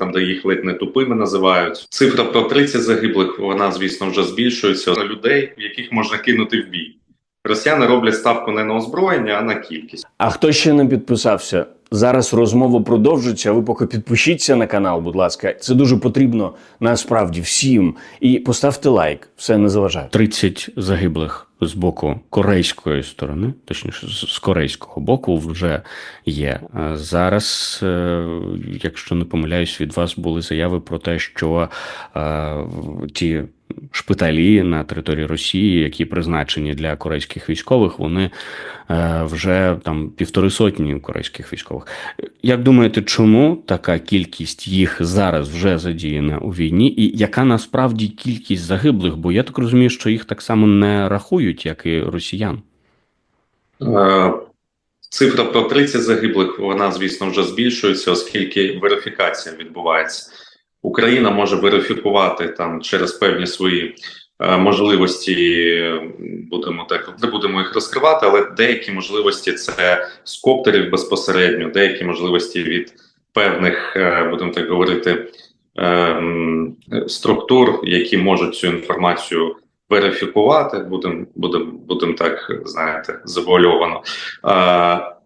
там де їх ледь не тупими називають. Цифра про 30 загиблих, вона, звісно, вже збільшується на людей, яких можна кинути в бій. Росіяни роблять ставку не на озброєння, а на кількість. А хто ще не підписався? Зараз розмова продовжиться. Ви поки підпишіться на канал, будь ласка. Це дуже потрібно насправді всім. І поставте лайк, все не заважає. 30 загиблих з боку корейської сторони, точніше, з корейського боку, вже є. Зараз, е, якщо не помиляюсь, від вас були заяви про те, що е, ті шпиталі на території Росії, які призначені для корейських військових, вони е, вже там півтори сотні корейських військових. Як думаєте, чому така кількість їх зараз вже задіяна у війні, і яка насправді кількість загиблих? Бо я так розумію, що їх так само не рахують, як і росіян. Е, Цифра про 30 загиблих, вона, звісно, вже збільшується, оскільки верифікація відбувається. Україна може верифікувати там через певні свої е, можливості, будемо так, не будемо їх розкривати, але деякі можливості це з коптерів безпосередньо, деякі можливості від певних, е, будемо так говорити, е, структур, які можуть цю інформацію верифікувати, будемо будем, будем так, знаєте, завуальовано. Е,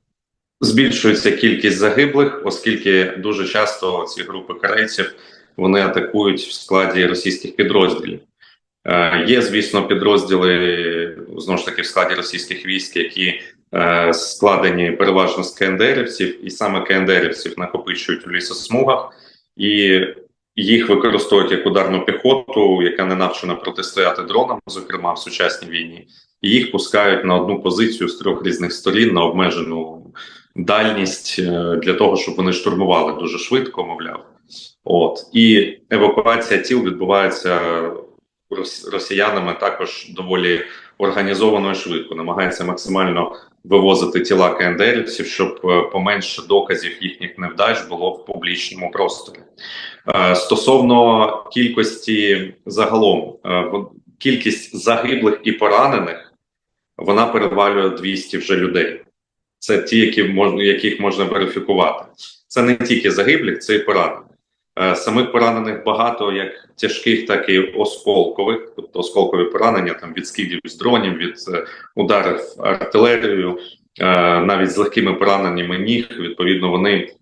Збільшується кількість загиблих, оскільки дуже часто ці групи корейців вони атакують в складі російських підрозділів. Е, є, звісно, підрозділи знову ж таки в складі російських військ, які е, складені переважно з КНДРівців, і саме КНДРівців накопичують в лісосмугах, і їх використовують як ударну піхоту, яка не навчена протистояти дронам, зокрема в сучасній війні. І їх пускають на одну позицію з трьох різних сторін на обмежену дальність е, для того, щоб вони штурмували дуже швидко, мовляв. От і евакуація тіл відбувається рос- росіянами також доволі організовано і швидко. Намагається максимально вивозити тіла КНДРівців, щоб е, поменше доказів їхніх невдач було в публічному просторі. Е, Стосовно кількості загалом, е, кількість загиблих і поранених вона перевалює 200 вже людей. Це ті, які можна, яких можна верифікувати. Це не тільки загиблих, це і поранених. Е, Самих поранених багато, як тяжких, так і осколкових, тобто осколкові поранення там від скидів з дронів, від е, ударів артилерією, е, навіть з легкими пораненнями ніг. Відповідно, вони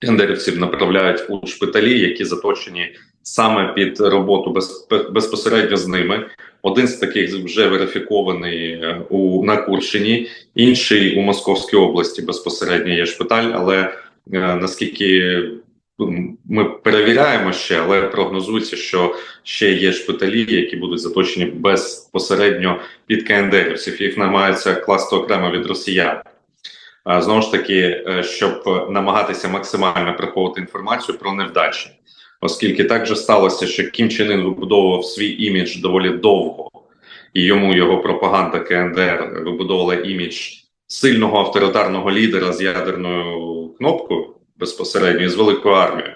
кендерівців направляють у шпиталі, які заточені саме під роботу без, безпосередньо з ними. Один з таких вже верифікований у на Курщині, інший у Московській області безпосередньо є шпиталь, але наскільки ми перевіряємо ще, але прогнозується, що ще є шпиталі, які будуть заточені безпосередньо під КНДРівців. Їх намагаються класти окремо від росіян. А, Знову ж таки, е, щоб намагатися максимально приховувати інформацію про невдачі, оскільки так же сталося, що Кім Чен Ін вибудовував свій імідж доволі довго, і йому його пропаганда КНДР вибудовувала імідж сильного авторитарного лідера з ядерною кнопкою безпосередньо з великою армією.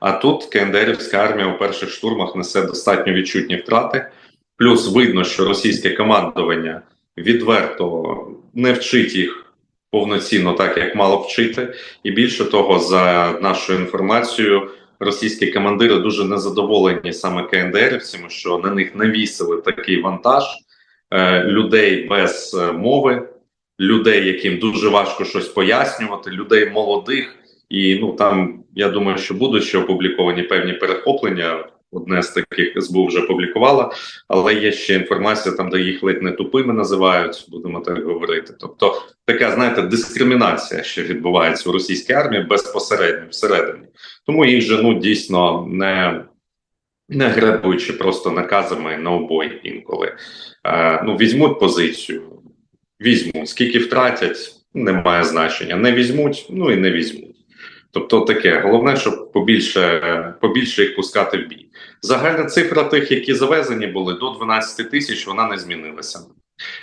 А тут КНДРівська армія у перших штурмах несе достатньо відчутні втрати. Плюс видно, що російське командування відверто не вчить їх повноцінно, так як мало вчити, і більше того, за нашою інформацією, російські командири дуже незадоволені саме КНДРівцями, що на них навісили такий вантаж е, людей без е, мови, людей, яким дуже важко щось пояснювати, людей молодих. І ну там я думаю, що будуть ще опубліковані певні перехоплення. Одне з таких СБУ вже публікувала, але є ще інформація там, де їх ледь не тупими називають, будемо так говорити. Тобто, така знаєте, дискримінація, що відбувається у російській армії безпосередньо всередині. Тому їх женуть дійсно не, не гребуючи просто наказами на обой інколи. Е, ну, візьмуть позицію, візьмуть. Скільки втратять, немає значення. Не візьмуть, ну і не візьмуть. Тобто таке, головне, щоб побільше, побільше їх пускати в бій. Загальна цифра тих, які завезені були до 12 тисяч, вона не змінилася.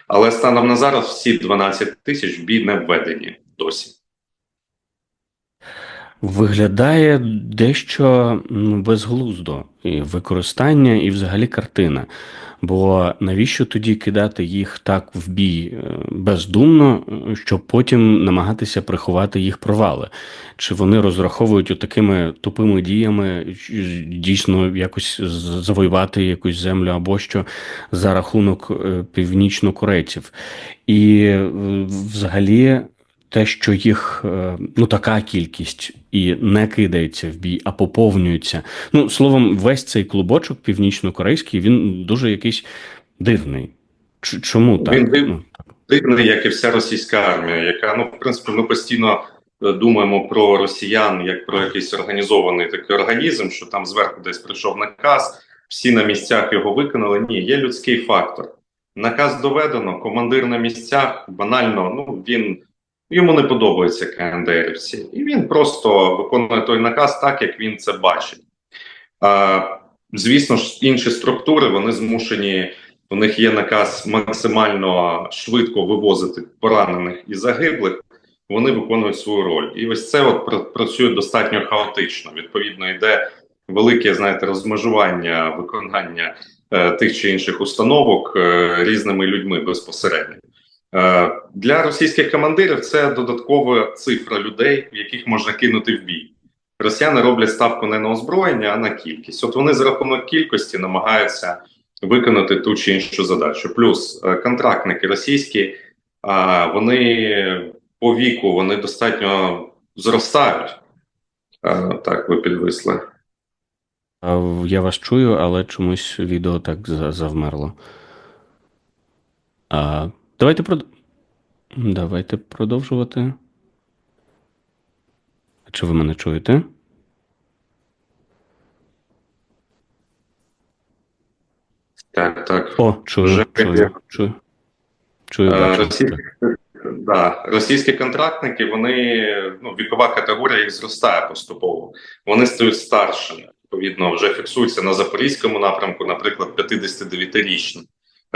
Але станом на зараз всі 12 тисяч в бій не введені досі. Виглядає дещо безглуздо і використання, і взагалі картина. Бо навіщо тоді кидати їх так в бій е, бездумно, е, щоб потім намагатися приховати їх провали? Чи вони розраховують отакими тупими діями дійсно якось завоювати якусь землю або що за рахунок е, північнокорейців? І взагалі те, що їх е, ну така кількість і не кидається в бій, а поповнюється. Ну словом, весь цей клубочок північно-корейський він дуже якийсь дивний. Чому так? Він Ну, дивний, як і вся російська армія, яка ну в принципі ми постійно е, думаємо про росіян як про якийсь організований такий організм, що там зверху десь прийшов наказ, всі на місцях його виконали. Ні, є людський фактор. Наказ доведено, командир на місцях банально. Ну він йому не подобаються КНДРівці, і він просто виконує той наказ так, як він це бачить. А, звісно ж, інші структури вони змушені. У них є наказ максимально швидко вивозити поранених і загиблих. Вони виконують свою роль, і ось це от працює достатньо хаотично. Відповідно, йде велике знаєте розмежування виконання е, тих чи інших установок е, різними людьми безпосередньо. Е, для російських командирів це додаткова цифра людей, яких можна кинути в бій. Росіяни роблять ставку не на озброєння, а на кількість. От вони за рахунок кількості намагаються виконати ту чи іншу задачу. Плюс е, контрактники російські, вони по віку вони достатньо зростають. Е, Так, ви підвисли. я вас чую, але чомусь відео так за- завмерло. А, давайте прод... Давайте продовжувати. Чи ви мене чуєте? Так, так. О, чую, Вже чую, чую. Чую, Е, бачу. російські, да, російські контрактники, вони ну, вікова категорія їх зростає поступово. Вони стають старшими. Відповідно, вже фіксуються на запорізькому напрямку, наприклад, 59-річні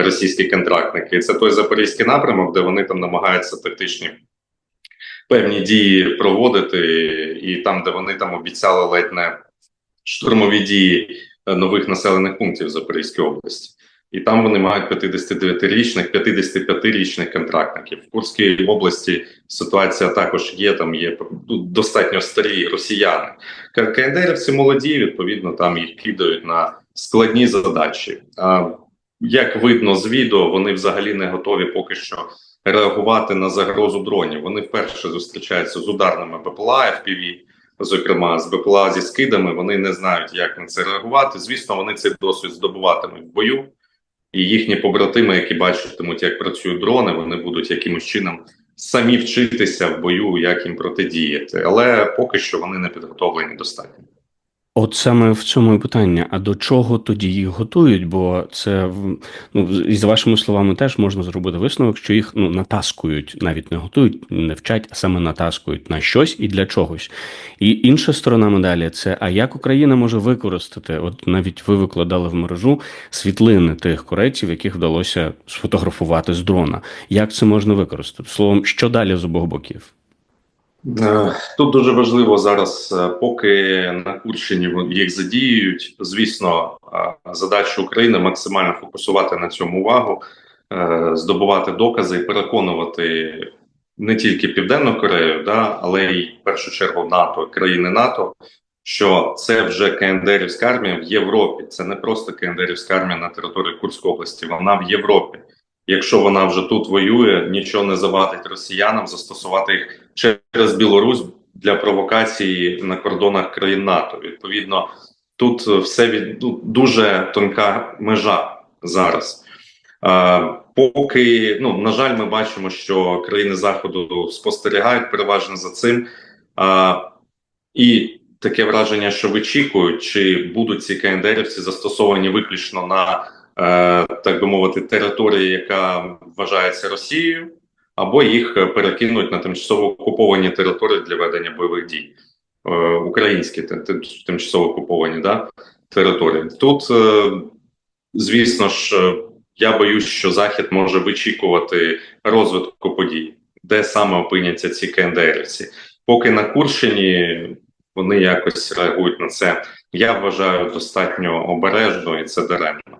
російські контрактники. Це той запорізький напрямок, де вони там намагаються тактичні певні дії проводити, і там, де вони там обіцяли ледь не штурмові дії е, нових населених пунктів в Запорізькій області. І там вони мають 59-річних, 55-річних контрактників. В Курській області ситуація також є. Там є ну, достатньо старі росіяни. КНДРівці молоді, відповідно, там їх кидають на складні задачі. А як видно з відео, вони взагалі не готові поки що реагувати на загрозу дронів. Вони вперше зустрічаються з ударними БПЛА FPV, зокрема з БПЛА зі скидами. Вони не знають, як на це реагувати. Звісно, вони цей досвід здобуватимуть в бою. І їхні побратими, які бачитимуть, як працюють дрони, вони будуть якимось чином самі вчитися в бою, як їм протидіяти. Але поки що вони не підготовлені достатньо. От саме в цьому і питання: а до чого тоді їх готують? Бо це ну, і за вашими словами теж можна зробити висновок, що їх ну натаскують, навіть не готують, не вчать, а саме натаскують на щось і для чогось. І інша сторона медалі це а як Україна може використати? От навіть ви викладали в мережу світлини тих корейців, яких вдалося сфотографувати з дрона. Як це можна використати? Словом, що далі з обох боків? Е, Тут дуже важливо зараз, е, поки на Курщині їх задіюють. Звісно, е, задача України максимально фокусувати на цьому увагу, здобувати докази і переконувати не тільки Південну Корею, да, але й в першу чергу НАТО, країни НАТО, що це вже КНДРівська армія в Європі. Це не просто КНДРівська армія на території Курської області, вона в Європі. Якщо вона вже тут воює, нічого не завадить росіянам застосувати їх через Білорусь для провокації на кордонах країн НАТО. Відповідно, тут все від ну, дуже тонка межа зараз. Е, поки ну на жаль, ми бачимо, що країни заходу спостерігають переважно за цим, е, і таке враження, що вичікують, чи будуть ці КНДРівці застосовані виключно на так би мовити території, яка вважається Росією або їх е, перекинуть на тимчасово окуповані території для ведення бойових дій. Е, Українські тим- тим- тимчасово окуповані да, території. Тут, е, звісно ж, е, я боюсь, що Захід може вичікувати розвитку подій, де саме опиняться ці КНДРівці. Поки на Курщині вони якось реагують на це. Я вважаю достатньо обережно і це даремно.